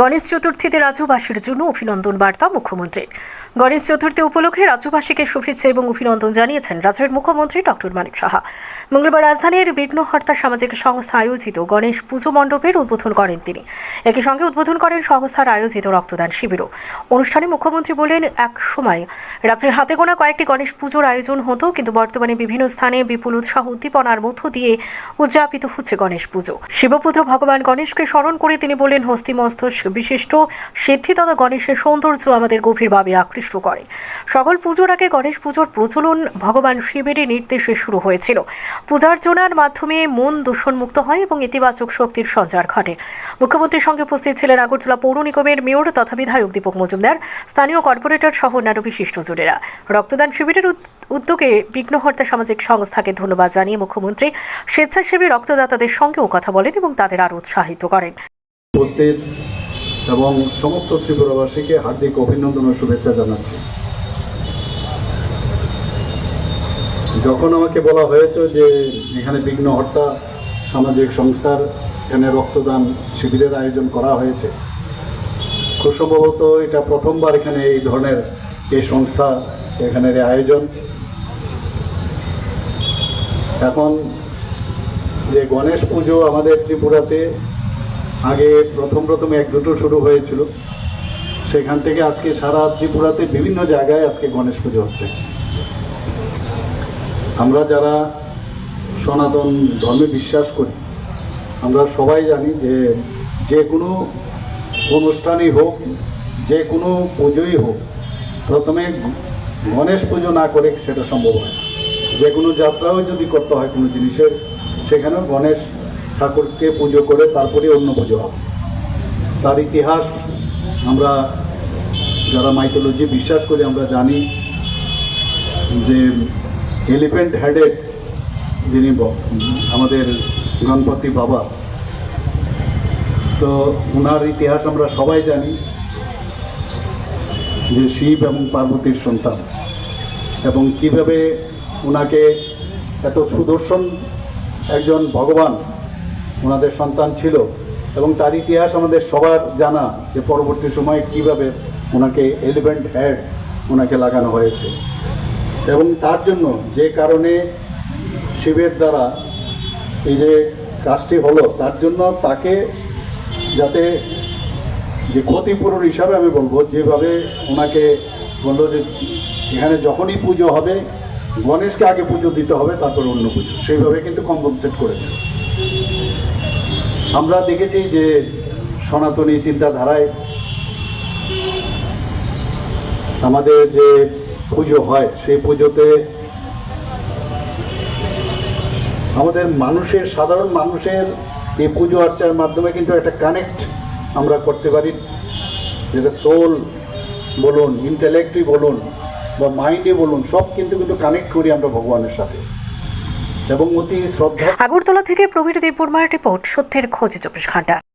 গণেশ চতুর্থীতে রাজ্যবাসীর জন্য অভিনন্দন বার্তা মুখ্যমন্ত্রীর। গণেশ চতুর্থী উপলক্ষে রাজ্যবাসীকে শুভেচ্ছা এবং অভিনন্দন জানিয়েছেন রাজ্যের মুখ্যমন্ত্রী ডক্টর মানিক সাহা। মঙ্গলবার রাজধানীর বিঘ্নহর্তা সামাজিক সংস্থা আয়োজিত গণেশ পুজো মণ্ডপের উদ্বোধন করেন তিনি। একই সঙ্গে উদ্বোধন করেন সংস্থার আয়োজিত রক্তদান শিবিরও। অনুষ্ঠানে মুখ্যমন্ত্রী বলেন, এক সময় রাজ্যের হাতে গোনা কয়েকটি গণেশ পুজোর আয়োজন হতো, কিন্তু বর্তমানে বিভিন্ন স্থানে বিপুল উৎসাহ উদ্দীপনার মধ্য দিয়ে উদযাপিত হচ্ছে গণেশ পুজো। শিবপুত্র ভগবান গণেশকে স্মরণ করে তিনি বলেন হস্তিমস্ত বিশিষ্ট সিদ্ধিদাতা গণেশের সৌন্দর্য আমাদের গভীরভাবে আকৃষ্ট করে। সকল পুজোর আগে গণেশ পুজোর প্রচলন ভগবান শিবেরই নির্দেশে শুরু হয়েছিল। পূজার্চনার মাধ্যমে মন দূষণমুক্ত হয় এবং ইতিবাচক শক্তির সঞ্চার ঘটে। মুখ্যমন্ত্রীর সঙ্গে উপস্থিত ছিলেন আগরতলা পৌর নিগমের মেয়র তথা বিধায়ক দীপক মজুমদার, স্থানীয় কর্পোরেটর সহ অন্যান্য বিশিষ্টজনেরা রক্তদান শিবিরের উদ্যোগে বিঘ্নহর্তা সামাজিক সংস্থাকে ধন্যবাদ জানিয়ে মুখ্যমন্ত্রী স্বেচ্ছাসেবী রক্তদাতাদের সঙ্গেও কথা বলেন এবং তাদের আরও উৎসাহিত করেন। এবং সমস্ত ত্রিপুরাবাসীকে হার্দিক অভিনন্দন ও শুভেচ্ছা জানাচ্ছি। যখন আমাকে বলা হয়েছে যে এখানে বিঘ্ন হত্যা সামাজিক সংস্থার এখানে রক্তদান শিবিরের আয়োজন করা হয়েছে, খুব সম্ভবত এটা প্রথমবার এখানে এই ধরনের এই সংস্থা এখানের আয়োজন। এখন যে গণেশ পুজো আমাদের ত্রিপুরাতে আগে প্রথম প্রথম এক দুটো শুরু হয়েছিল। সেখান থেকে আজকে সারা ত্রিপুরাতে বিভিন্ন জায়গায় আজকে গণেশ পুজো হচ্ছে। আমরা যারা সনাতন ধর্মে বিশ্বাস করি, আমরা সবাই জানি যে যে কোনো অনুষ্ঠানই হোক, যে কোনো পুজোই হোক, প্রথমে গণেশ পুজো না করে সেটা সম্ভব হয় যে কোনো যাত্রাও যদি করতে হয় কোনো জিনিসের, সেখানেও গণেশ ঠাকুরকে পুজো করে তারপরে অন্য পুজো হবে। তার ইতিহাস আমরা যারা মাইথোলজি বিশ্বাস করি, আমরা জানি যে এলিফেন্ট হেডেড যিনি আমাদের গণপতি বাবা, তো ওনার ইতিহাস আমরা সবাই জানি যে শিব এবং পার্বতীর সন্তান এবং কীভাবে ওনাকে এত সুদর্শন একজন ভগবান ওনাদের সন্তান ছিল এবং তার ইতিহাস আমাদের সবার জানা যে পরবর্তী সময়ে কীভাবে ওনাকে এলিভেন্ট হেড ওনাকে লাগানো হয়েছে। এবং তার জন্য যে কারণে শিবের দ্বারা এই যে কাজটি হলো, তার জন্য তাকে যাতে যে ক্ষতিপূরণ হিসাবে আমি বলব, যেভাবে ওনাকে বলল যে এখানে যখনই পুজো হবে, গণেশকে আগে পুজো দিতে হবে, তারপর অন্য পুজো। সেইভাবে কিন্তু কম্পনসেট করেছে। আমরা দেখেছি যে সনাতনী চিন্তাধারায় আমাদের যে পুজো হয়, সেই পুজোতে আমাদের মানুষের, সাধারণ মানুষের এই পুজো আর্চার মাধ্যমে কিন্তু একটা কানেক্ট আমরা করতে পারি। যেটা সোল বলুন ইন্টেলেক্টই বলুন বা মাইন্ডে বলুন, সব কিন্তু কিন্তু কানেক্ট করি আমরা ভগবানের সাথে। এবং অতি শ্রদ্ধা আগরতলা থেকে প্রবীর দেববর্মার রিপোর্ট সত্যের খোঁজে চব্বিশ ঘণ্টা।